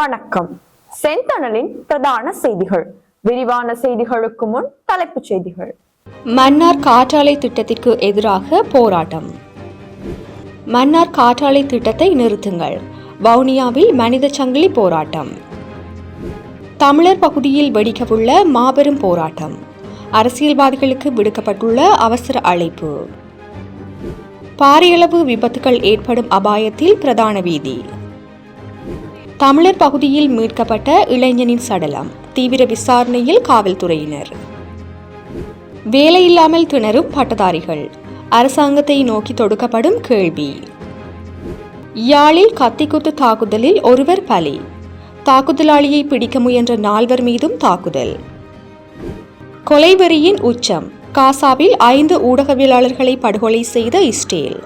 வணக்கம். செந்தணலின் பிரதான செய்திகள். விரிவான செய்திகளுக்கு முன் தலைப்புச் செய்திகள். மன்னார் காற்றாலை திட்டத்திற்கு எதிராக போராட்டம். மன்னார் காற்றாலை திட்டத்தை நிறுத்துங்கள். வவுனியாவில் மனித சங்கிலி போராட்டம். தமிழர் பகுதியில் வெடிக்கவுள்ள மாபெரும் போராட்டம். அரசியல்வாதிகளுக்கு விடுக்கப்பட்டுள்ள அவசர அழைப்பு. பாரியளவு விபத்துகள் ஏற்படும் அபாயத்தில் பிரதான வீதி. தமிழர் பகுதியில் மீட்கப்பட்ட இளைஞனின் சடலம். தீவிர விசாரணையில் காவல்துறையினர். வேலையில்லாமல் திணறும் பட்டதாரிகள். அரசாங்கத்தை நோக்கி தொடுக்கப்படும் கேள்வி. யாழில் கத்திக்குத்து தாக்குதலில் ஒருவர் பலி. தாக்குதலாளியை பிடிக்க முயன்ற நால்வர் மீதும் தாக்குதல். கொலைவெறியின் உச்சம். காசாவில் ஐந்து ஊடகவியலாளர்களை படுகொலை செய்த இஸ்ரேல்.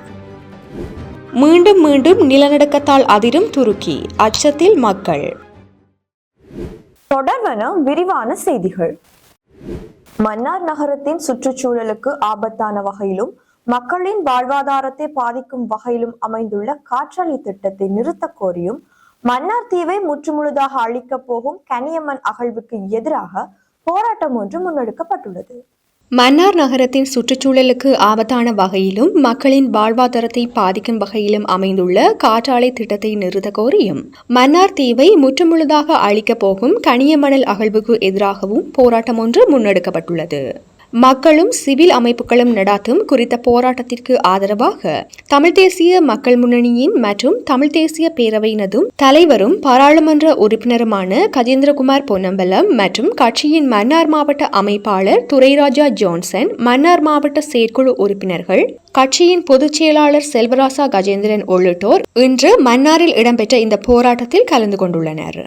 மீண்டும் மீண்டும் நிலநடுக்கத்தால் அதிரும் துருக்கி. அச்சத்தில் மக்கள். தொடர்வன விரிவான செய்திகள். மன்னார் நகரத்தின் சுற்றுச்சூழலுக்கு ஆபத்தான வகையிலும் மக்களின் வாழ்வாதாரத்தை பாதிக்கும் வகையிலும் அமைந்துள்ள காற்றாலை திட்டத்தை நிறுத்த கோரியும் மன்னார் தீவை முற்றுமுழுதாக அழிக்கப் போகும் கனியம்மன் அகழ்வுக்கு எதிராக போராட்டம் ஒன்று முன்னெடுக்கப்பட்டுள்ளது. மன்னார் நகரத்தின் சுற்றுச்சூழலுக்கு ஆபத்தான வகையிலும் மக்களின் வாழ்வாதாரத்தை பாதிக்கும் வகையிலும் அமைந்துள்ள காற்றாலை திட்டத்தை நிறுத்த கோரியும். மன்னார் தீவை முற்றுமுழுதாக அழிக்கப் போகும் கனியமணல் அகழ்வுக்கு எதிராகவும் போராட்டம் ஒன்று முன்னெடுக்கப்பட்டுள்ளது. மக்களும் சிவில் அமைப்புகளும் நடாத்தும் குறித்த போராட்டத்திற்கு ஆதரவாக தமிழ் தேசிய மக்கள் முன்னணியின் மற்றும் தமிழ் தேசிய பேரவையினதும் தலைவரும் பாராளுமன்ற உறுப்பினருமான கஜேந்திரகுமார் பொன்னம்பலம் மற்றும் கட்சியின் மன்னார் மாவட்ட அமைப்பாளர் துரைராஜா ஜான்சன் மன்னார் மாவட்ட செயற்குழு உறுப்பினர்கள் கட்சியின் பொதுச் செயலாளர் செல்வராசா கஜேந்திரன் உள்ளிட்டோர் இன்று மன்னாரில் இடம்பெற்ற இந்த போராட்டத்தில் கலந்து கொண்டுள்ளனர்.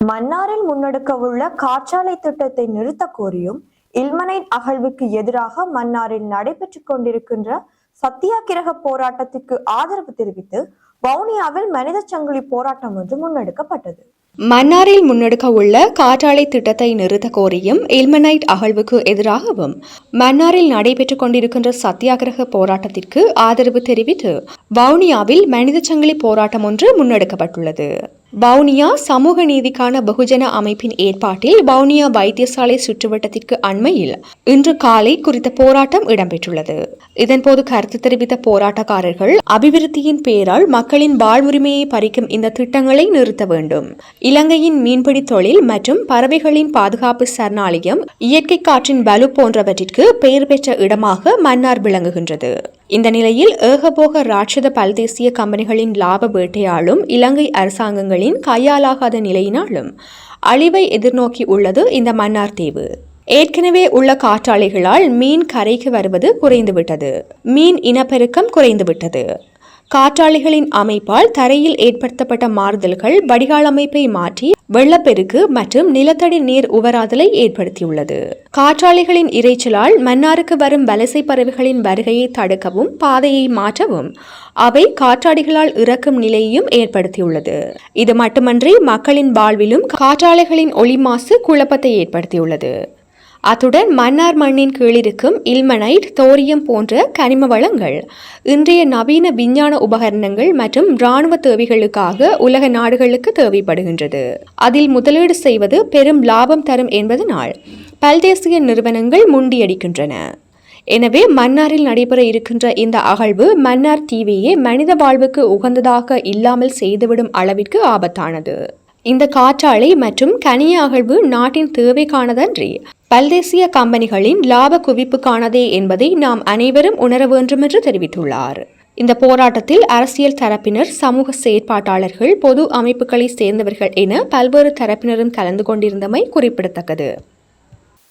மன்னாரில் முன்னெடுக்கவுள்ள காற்றாலை திட்டத்தை நிறுத்தக் கோரியும் இல்மனைட் அகழ்வுக்கு எதிராக மன்னாரில் நடைபெற்றுக் கொண்டிருக்கின்ற சத்தியாகிரக போராட்டத்திற்கு ஆதரவு தெரிவித்து வவுனியாவில் மனித சங்கிலி போராட்டம் ஒன்று முன்னெடுக்கப்பட்டது. மன்னாரில் முன்னெடுக்க உள்ள காற்றாலை திட்டத்தை நிறுத்த கோரியும் இல்மனைட் அகழ்வுக்கு எதிராகவும் மன்னாரில் நடைபெற்றுக் கொண்டிருக்கின்ற சத்தியாகிரக போராட்டத்திற்கு ஆதரவு தெரிவித்து வவுனியாவில் மனித சங்கிலி போராட்டம் ஒன்று முன்னெடுக்கப்பட்டுள்ளது. வவுனியா சமூக நீதிக்கான பகுஜன அமைப்பின் ஏற்பாட்டில் வவுனியா வைத்தியசாலை சுற்றுவட்டத்திற்கு அண்மையில் இன்று காலை குறித்த போராட்டம் இடம்பெற்றுள்ளது. இதன்போது கருத்து தெரிவித்த போராட்டக்காரர்கள் அபிவிருத்தியின் பெயரால் மக்களின் வாழ்வுரிமையை பறிக்கும் இந்த திட்டங்களை நிறுத்த வேண்டும். இலங்கையின் மீன்பிடி தொழில் மற்றும் பறவைகளின் பாதுகாப்பு சரணாலயம் இயற்கை காற்றின் வலு போன்றவற்றிற்கு பெயர் பெற்ற இடமாக மன்னார் விளங்குகின்றது. இந்த நிலையில் ஏகபோக ராட்சத பல்தேசிய கம்பெனிகளின் லாப வேட்டையாலும் இலங்கை அரசாங்கங்களின் கையாலாகாத நிலையினாலும் அழிவை எதிர்நோக்கி உள்ளது இந்த மன்னார் தீவு. ஏற்கனவே உள்ள காற்றாலைகளால் மீன் கரைக்கு வருவது குறைந்துவிட்டது. மீன் இனப்பெருக்கம் குறைந்துவிட்டது. காற்றாலைகளின் அமைப்பால் தரையில் ஏற்படுத்தப்பட்ட மாறுதல்கள் வடிகால் அமைப்பை மாற்றி வெள்ளப்பெருக்கு மற்றும் நிலத்தடி நீர் உவராதலை ஏற்படுத்தியுள்ளது. காற்றாலைகளின் இறைச்சலால் மன்னாருக்கு வரும் வலசை பறவைகளின் வருகையை தடுக்கவும் பாதையை மாற்றவும் அவை காற்றாடிகளால் இறக்கும் நிலையையும் ஏற்படுத்தியுள்ளது. இது மட்டுமன்றி மக்களின் வாழ்விலும் காற்றாலைகளின் ஒளி மாசு குழப்பத்தை ஏற்படுத்தியுள்ளது. அத்துடன் மன்னார் மண்ணின் கீழிருக்கும் இல்மனைட் தோரியம் போன்ற கனிம வளங்கள் இன்றைய நவீன விஞ்ஞான உபகரணங்கள் மற்றும் இராணுவ தேவைகளுக்காக உலக நாடுகளுக்கு தேவைப்படுகின்றது. அதில் முதலீடு செய்வது பெரும் லாபம் தரும் என்பதனால் பல்தேசிய நிறுவனங்கள் முண்டியடிக்கின்றன. எனவே மன்னாரில் நடைபெற இருக்கின்ற இந்த அகழ்வு மன்னார் தீவையே மனித வாழ்வுக்கு உகந்ததாக இல்லாமல் செய்துவிடும் அளவிற்கு ஆபத்தானது. இந்த காற்றாலை மற்றும் கனிய அகழ்வு நாட்டின் தேவைக்கானதன்றி பல்தேசிய கம்பெனிகளின் லாப குவிப்புக்கானதே என்பதை நாம் அனைவரும் உணர வேண்டும் என்று தெரிவித்துள்ளார். இந்த போராட்டத்தில் அரசியல் தரப்பினர் சமூக செயற்பாட்டாளர்கள் பொது அமைப்புகளை சேர்ந்தவர்கள் என பல்வேறு தரப்பினரும் கலந்து கொண்டிருந்தமை குறிப்பிடத்தக்கது.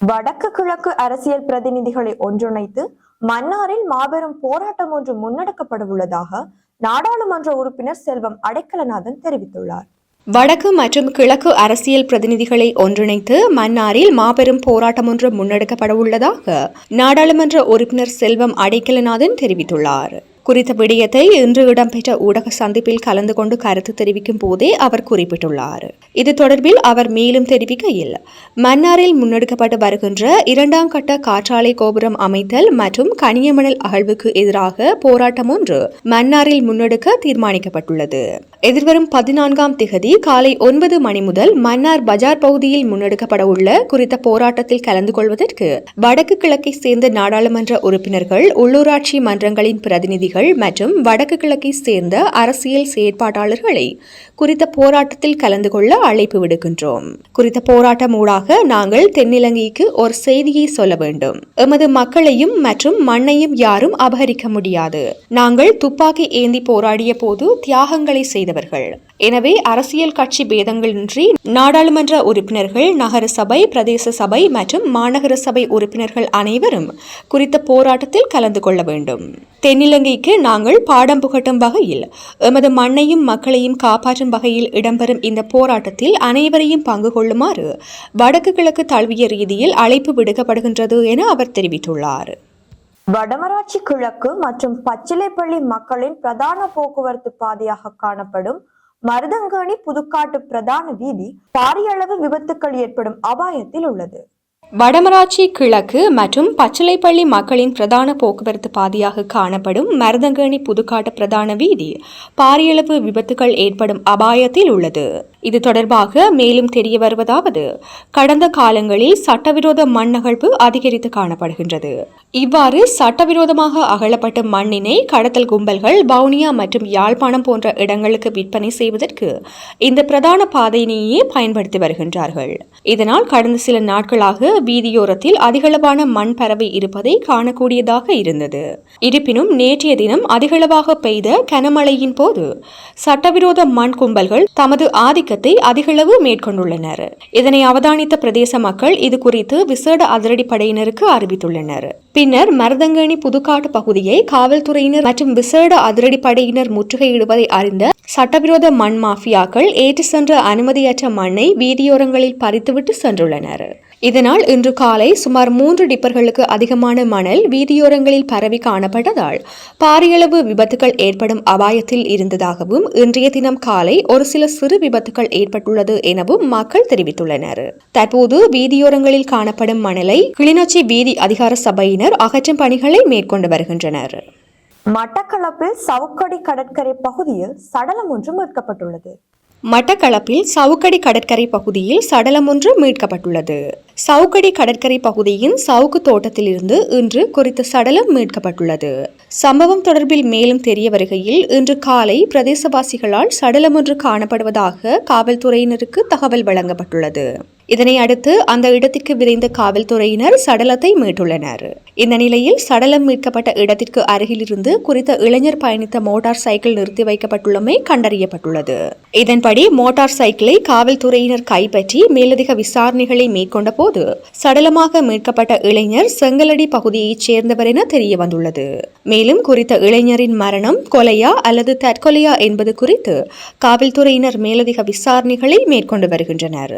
வடக்கு கிழக்கு அரசியல் பிரதிநிதிகளை ஒன்றிணைத்து மன்னாரில் மாபெரும் போராட்டம் ஒன்று முன்னெடுக்கப்பட உள்ளதாக நாடாளுமன்ற உறுப்பினர் செல்வம் அடைக்கலநாதன் தெரிவித்துள்ளார். வடக்கு மற்றும் கிழக்கு அரசியல் பிரதிநிதிகளை ஒன்றிணைத்து மன்னாரில் மாபெரும் போராட்டம் ஒன்று முன்னெடுக்கப்பட உள்ளதாக நாடாளுமன்ற உறுப்பினர் செல்வம் அடைக்கலநாதன் தெரிவித்துள்ளார். குறித்த விடயத்தை இன்று இடம்பெற்ற ஊடக சந்திப்பில் கலந்து கொண்டு கருத்து தெரிவிக்கும் போதே அவர் குறிப்பிட்டுள்ளார். இது தொடர்பில் அவர் மேலும் தெரிவிக்கையில் மன்னாரில் முன்னெடுக்கப்பட்டு வருகின்ற இரண்டாம் கட்ட காற்றாலை கோபுரம் அமைத்தல் மற்றும் கனியமணல் அகழ்வுக்கு எதிராக போராட்டம் ஒன்று மன்னாரில் முன்னெடுக்க தீர்மானிக்கப்பட்டுள்ளது. எதிர்வரும் பதினான்காம் திகதி காலை ஒன்பது மணி முதல் மன்னார் பஜார் பகுதியில் முன்னெடுக்கப்பட உள்ள குறித்த போராட்டத்தில் கலந்து கொள்வதற்கு வடக்கு கிழக்கை சேர்ந்த நாடாளுமன்ற உறுப்பினர்கள் உள்ளூராட்சி மன்றங்களின் பிரதிநிதிகள் மற்றும் வடக்கு கிழக்கை சேர்ந்த அரசியல் செயற்பாட்டாளர்களை குறித்த போராட்டத்தில் கலந்து கொள்ள அழைப்பு விடுக்கின்றோம். குறித்த போராட்டம் ஊடாக நாங்கள் தென்னிலங்கைக்கு ஒரு செய்தியை சொல்ல வேண்டும். எமது மக்களையும் மற்றும் மண்ணையும் யாரும் அபகரிக்க முடியாது. நாங்கள் துப்பாக்கி ஏந்தி போராடிய போது தியாகங்களை செய்தவர்கள். எனவே அரசியல் கட்சி பேதங்களின்றி நாடாளுமன்ற உறுப்பினர்கள் நகரசபை பிரதேச சபை மற்றும் மாநகர சபை உறுப்பினர்கள் அனைவரும் குறித்த போராட்டத்தில் கலந்து கொள்ள வேண்டும். தென்னிலங்கைக்கு நாங்கள் பாடம் புகட்டும் வகையில் எமது மண்ணையும் மக்களையும் காப்பாற்றும் வகையில் இடம்பெறும் இந்த போராட்டத்தில் அனைவரையும் பங்கு கொள்ளுமாறு வடக்கு கிழக்கு தழுவிய ரீதியில் அழைப்பு விடுக்கப்படுகின்றது என அவர் தெரிவித்துள்ளார். வடமராட்சி கிழக்கு மற்றும் பச்சிலைப்பள்ளி மக்களின் பிரதான போக்குவரத்து பாதையாக காணப்படும் மருதங்கேணி புதுக்காட்டு பிரதான வீதி பாரிய அளவு விபத்துக்கள் ஏற்படும் அபாயத்தில் உள்ளது. வடமராட்சி கிழக்கு மற்றும் பச்சிலைப்பள்ளி மக்களின் பிரதான போக்குவரத்து பாதையாக காணப்படும் மருதங்கேணி புதுக்காட்டு பிரதான வீதி பாரியளவு விபத்துகள் ஏற்படும் அபாயத்தில் உள்ளது. இது தொடர்பாக மேலும் தெரிய வருவதாவது கடந்த காலங்களில் சட்டவிரோத மண் அகழ்வு அதிகரித்து காணப்படுகின்றது. இவ்வாறு சட்டவிரோதமாக அகழப்பட்ட மண்ணினை கடத்தல் கும்பல்கள் வவுனியா மற்றும் யாழ்ப்பாணம் போன்ற இடங்களுக்கு விற்பனை செய்வதற்கு இந்த பிரதான பாதையினையே பயன்படுத்தி வருகின்றார்கள். இதனால் கடந்த சில நாட்களாக வீதியோரத்தில் அதிகளவான மண் பரவி இருப்பதை காணக்கூடியதாக இருந்தது. இருப்பினும் நேற்றைய தினம் அதிகளவாக பெய்த கனமழையின் போது சட்டவிரோத மண் கும்பல்கள் தமது ஆதிக்கத்தை அதிகளவு மேற்கொண்டுள்ளனர். இதனை அவதானித்த பிரதேச மக்கள் இது குறித்து விசேட அதிரடிப்படையினருக்கு அறிவித்துள்ளனர். பின்னர் மருதங்கேணி புதுக்காட்டு பகுதியை காவல்துறையினர் மற்றும் விசேட அதிரடிப்படையினர் முற்றுகையிடுவதை அறிந்த சட்டவிரோத மண் மாஃபியாக்கள் ஏற்று சென்ற அனுமதியற்ற மண்ணை வீதியோரங்களில் பறித்துவிட்டு சென்றுள்ளனர். இதனால் இன்று காலை சுமார் மூன்று டிப்பர்களுக்கு அதிகமான மணல் வீதியோரங்களில் பரவி காணப்பட்டதால் பாரியளவு விபத்துகள் ஏற்படும் அபாயத்தில் இருந்ததாகவும் இன்றைய தினம் காலை ஒரு சில சிறு விபத்துகள் ஏற்பட்டுள்ளது எனவும் மக்கள் தெரிவித்துள்ளனர். தற்போது வீதியோரங்களில் காணப்படும் மணலை கிளிநொச்சி வீதி அதிகார சபையினர் அகற்றும் பணிகளை மேற்கொண்டு வருகின்றனர். மட்டக்களப்பில் சவுக்கடி கடற்கரை பகுதியில் சடலம் ஒன்று மீட்கப்பட்டுள்ளது. மட்டக்களப்பில் சவுக்கடி கடற்கரை பகுதியில் சடலம் ஒன்று மீட்கப்பட்டுள்ளது. சவுக்கடி கடற்கரை பகுதியின் சவுக்கு தோட்டத்திலிருந்து இன்று குறித்த சடலம் மீட்கப்பட்டுள்ளது. சம்பவம் தொடர்பில் மேலும் தெரிய வருகையில் இன்று காலை பிரதேசவாசிகளால் சடலம் ஒன்று காணப்படுவதாக காவல்துறையினருக்கு தகவல் வழங்கப்பட்டுள்ளது. இதனை அடுத்து அந்த இடத்திற்கு விரைந்த காவல்துறையினர் சடலத்தை மீட்டுள்ளனர். இந்த நிலையில் சடலம் மீட்கப்பட்ட இடத்திற்கு அருகிலிருந்து குறித்த இளைஞர் பயணித்த மோட்டார் சைக்கிள் நிறுத்தி வைக்கப்பட்டுள்ளமை கண்டறியப்பட்டுள்ளது. இதன்படி மோட்டார் சைக்கிளை காவல்துறையினர் கைப்பற்றி மேலதிக விசாரணைகளை மேற்கொண்ட போது சடலமாக மீட்கப்பட்ட இளைஞர் செங்கலடி பகுதியைச் சேர்ந்தவர் என தெரிய வந்துள்ளது மேலும் குறித்த இளைஞரின் மரணம் கொலையா அல்லது தற்கொலையா என்பது குறித்து காவல்துறையினர் மேலதிக விசாரணைகளை மேற்கொண்டு வருகின்றனர்.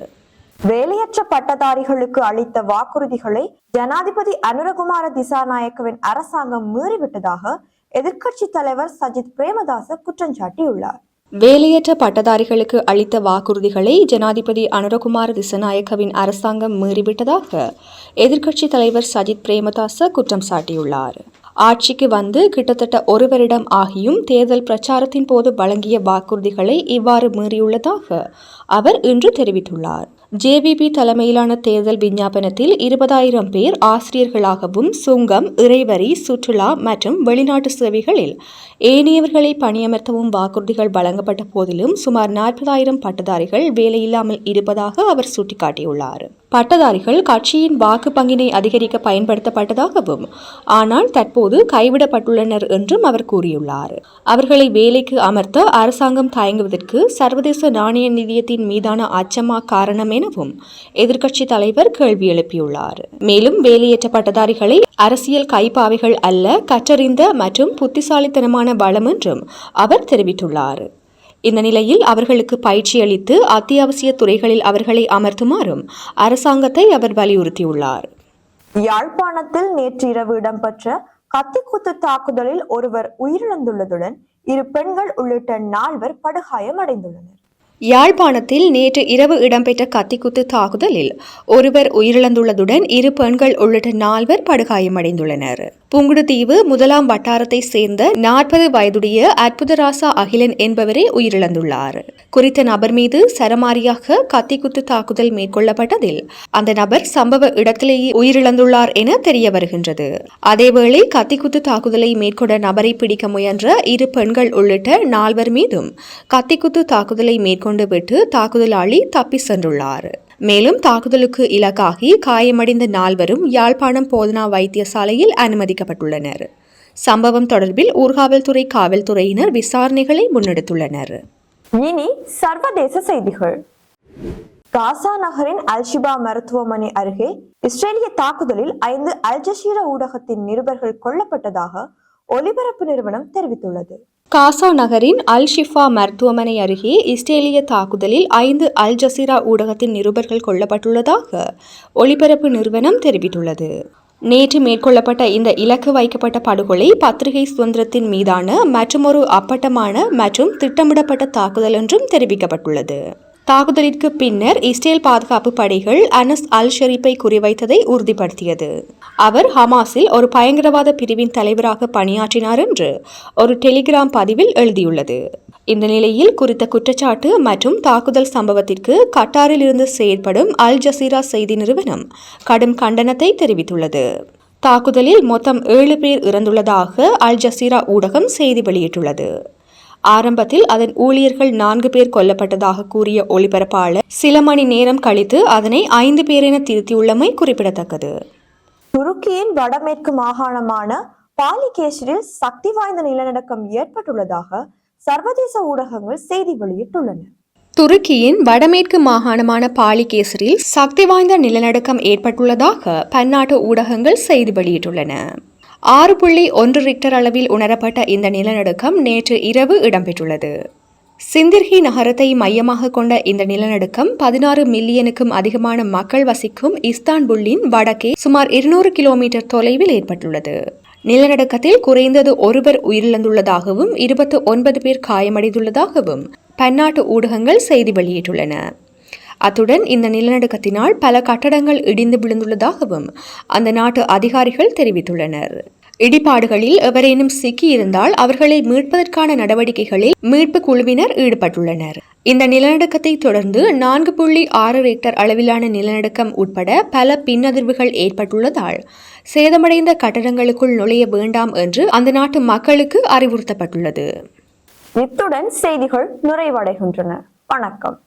வேலையற்ற பட்டதாரிகளுக்கு அளித்த வாக்குறுதிகளை ஜனாதிபதி அனுரகுமார திசாநாயக்கவின் அரசாங்கம் மீறிவிட்டதாக எதிர்க்கட்சி தலைவர் சஜித் பிரேமதாச குற்றம் சாட்டியுள்ளார். வேலையற்ற பட்டதாரிகளுக்கு அளித்த வாக்குறுதிகளை ஜனாதிபதி அனுரகுமார திசநாயக்கவின் அரசாங்கம் மீறிவிட்டதாக எதிர்க்கட்சி தலைவர் சஜித் பிரேமதாச குற்றம் சாட்டியுள்ளார். ஆட்சிக்கு வந்து கிட்டத்தட்ட ஒரு வருடம் ஆகியும் தேர்தல் பிரச்சாரத்தின் போது வழங்கிய வாக்குறுதிகளை இவ்வாறு மீறியுள்ளதாக அவர் இன்று தெரிவித்துள்ளார். ஜேவிபி தலைமையிலான தேர்தல் விஞ்ஞாபனத்தில் இருபதாயிரம் பேர் ஆசிரியர்களாகவும் சுங்கம் இறைவரி சுற்றுலா மற்றும் வெளிநாட்டு சேவைகளில் ஏனையவர்களை பணியமர்த்தவும் வாக்குறுதிகள் வழங்கப்பட்ட போதிலும் சுமார் நாற்பதாயிரம் பட்டதாரிகள் வேலையில்லாமல் இருப்பதாக அவர் சுட்டிக்காட்டியுள்ளார். பட்டதாரிகள் கட்சியின் வாக்கு பங்கினை அதிகரிக்க பயன்படுத்தப்பட்டதாகவும் ஆனால் தற்போது கைவிடப்பட்டுள்ளனர் என்றும் அவர் கூறியுள்ளார். அவர்களை வேலைக்கு அமர்த்த அரசாங்கம் தயங்குவதற்கு சர்வதேச நாணய நிதியத்தின் மீதான அச்சமா காரணம் எனவும் எதிர்க்கட்சி தலைவர் கேள்வி எழுப்பியுள்ளார். மேலும் வேலையற்ற பட்டதாரிகளை அரசியல் கைப்பாவைகள் அல்ல கற்றறிந்த மற்றும் புத்திசாலித்தனமான பலம் என்றும் அவர் தெரிவித்துள்ளார். இந்த நிலையில் அவர்களுக்கு பயிற்சி அளித்து அத்தியாவசிய துறைகளில் அவர்களை அமர்த்துமாறும் அரசாங்கத்தை அவர் வலியுறுத்தியுள்ளார். யாழ்ப்பாணத்தில் நேற்று இரவு இடம்பெற்ற கத்திக்குத்து தாக்குதலில் ஒருவர் உயிரிழந்துள்ளதுடன் இரு பெண்கள் உள்ளிட்ட நால்வர் படுகாயம் அடைந்துள்ளனர் யாழ்ப்பாணத்தில் நேற்று இரவு இடம்பெற்ற கத்திக்குத்து தாக்குதலில் ஒருவர் உயிரிழந்துள்ளதுடன் இரு பெண்கள் உள்ளிட்ட நால்வர் படுகாயமடைந்துள்ளனர். புங்குடுதீவு முதலாம் வட்டாரத்தை சேர்ந்த நாற்பது வயதுடைய அற்புதராசா அகிலன் என்பவரே உயிரிழந்துள்ளார். குறித்த நபர் மீது சரமாரியாக கத்திக்குத்து தாக்குதல் மேற்கொள்ளப்பட்டதில் அந்த நபர் சம்பவ இடத்திலேயே உயிரிழந்துள்ளார் என தெரிய வருகின்றது. அதேவேளை கத்திக்குத்து தாக்குதலை மேற்கொண்ட நபரை பிடிக்க முயன்ற இரு பெண்கள் உள்ளிட்ட நால்வர் மீதும் கத்திக்குத்து தாக்குதலை மேற்கொண்டு விட்டு தாக்குதலாளி தப்பி சென்றுள்ளார். மேலும் தாக்குதலுக்கு இலக்காகி காயமடைந்த நால்வரும் யாழ்ப்பாணம் போதனா வைத்தியசாலையில் அனுமதிக்கப்பட்டுள்ளனர். சம்பவம் தொடர்பில் ஊர்காவல்துறை காவல்துறையினர் விசாரணைகளை முன்னெடுத்துள்ளனர். இனி சர்வதேச செய்திகள். காசா நகரின் அல்ஷிபா மருத்துவமனை அருகே இஸ்ரேலிய தாக்குதலில் ஐந்து அல் ஜசீரா ஊடகத்தின் நிருபர்கள் கொல்லப்பட்டதாக ஒலிபரப்பு நிறுவனம் தெரிவித்துள்ளது. காசா நகரின் அல் ஷிஃபா மருத்துவமனை அருகே இஸ்ரேலிய தாக்குதலில் ஐந்து அல் ஜசீரா ஊடகத்தின் நிருபர்கள் கொல்லப்பட்டுள்ளதாக ஒளிபரப்பு நிறுவனம் தெரிவித்துள்ளது. நேற்று மேற்கொள்ளப்பட்ட இந்த இலக்கு வைக்கப்பட்ட படுகொலை பத்திரிகை சுதந்திரத்தின் மீதான மற்றுமொரு அப்பட்டமான மற்றும் திட்டமிடப்பட்ட தாக்குதல் என்றும் தெரிவிக்கப்பட்டுள்ளது. தாக்குதலிற்கு பின்னர் இஸ்ரேல் பாதுகாப்பு படைகள் அனஸ் அல் ஷெரீப்பை குறிவைத்ததை உறுதிப்படுத்தியது. அவர் ஹமாஸில் ஒரு பயங்கரவாத பிரிவின் தலைவராக பணியாற்றினார் என்று ஒரு டெலிகிராம் பதிவில் எழுதியுள்ளது. இந்த நிலையில் குறித்த குற்றச்சாட்டு மற்றும் தாக்குதல் சம்பவத்திற்கு கட்டாரில் இருந்து செயற்படும் அல் ஜசீரா செய்தி நிறுவனம் கடும் கண்டனத்தை தெரிவித்துள்ளது. தாக்குதலில் மொத்தம் ஏழு பேர் இறந்துள்ளதாக அல் ஜசீரா ஊடகம் செய்தி வெளியிட்டுள்ளது. ஆரம்பத்தில் அதன் ஊழியர்கள் நான்கு பேர் கொல்லப்பட்டதாக கூறிய ஒளிபரப்பாளர் சில மணி நேரம் கழித்து அதனை ஐந்து பேர் என திருத்தியுள்ளமை குறிப்பிடத்தக்கது. துருக்கியின் வடமேற்கு மாகாணமான பாலிகேஷரில் சக்தி வாய்ந்த நிலநடுக்கம் ஏற்பட்டுள்ளதாக சர்வதேச ஊடகங்கள் செய்தி வெளியிட்டுள்ளன. துருக்கியின் வடமேற்கு மாகாணமான பாலிகேசரில் சக்தி வாய்ந்த நிலநடுக்கம் ஏற்பட்டுள்ளதாக பன்னாட்டு ஊடகங்கள் செய்தி வெளியிட்டுள்ளன. ஆறு புள்ளி ஒன்று ரிக்டர் அளவில் உணரப்பட்ட இந்த நிலநடுக்கம் நேற்று இரவு இடம்பெற்றுள்ளது. சிந்திர்கி நகரத்தை மையமாக கொண்ட இந்த நிலநடுக்கம் பதினாறு மில்லியனுக்கும் அதிகமான மக்கள் வசிக்கும் இஸ்தான்புல்லின் வடக்கே சுமார் இருநூறு கிலோமீட்டர் தொலைவில் ஏற்பட்டுள்ளது. நிலநடுக்கத்தில் குறைந்தது ஒருவர் உயிரிழந்துள்ளதாகவும் இருபத்து ஒன்பது பேர் காயமடைந்துள்ளதாகவும் பன்னாட்டு ஊடகங்கள் செய்தி வெளியிட்டுள்ளன. அத்துடன் இந்த நிலநடுக்கத்தினால் பல கட்டடங்கள் இடிந்து விழுந்துள்ளதாகவும் அந்த நாட்டு அதிகாரிகள் தெரிவித்துள்ளனர். இடிபாடுகளில் எவரேனும் சிக்கியிருந்தால் அவர்களை மீட்பதற்கான நடவடிக்கைகளில் மீட்பு குழுவினர் ஈடுபட்டுள்ளனர். இந்த நிலநடுக்கத்தை தொடர்ந்து நான்கு புள்ளி ஆறு ரேக்டர் அளவிலான நிலநடுக்கம் உட்பட பல பின்னதிர்வுகள் ஏற்பட்டுள்ளதால் சேதமடைந்த கட்டடங்களுக்குள் நுழைய வேண்டாம் என்று அந்த நாட்டு மக்களுக்கு அறிவுறுத்தப்பட்டுள்ளது. இத்துடன் செய்திகள் நிறைவடைகின்றன. வணக்கம்.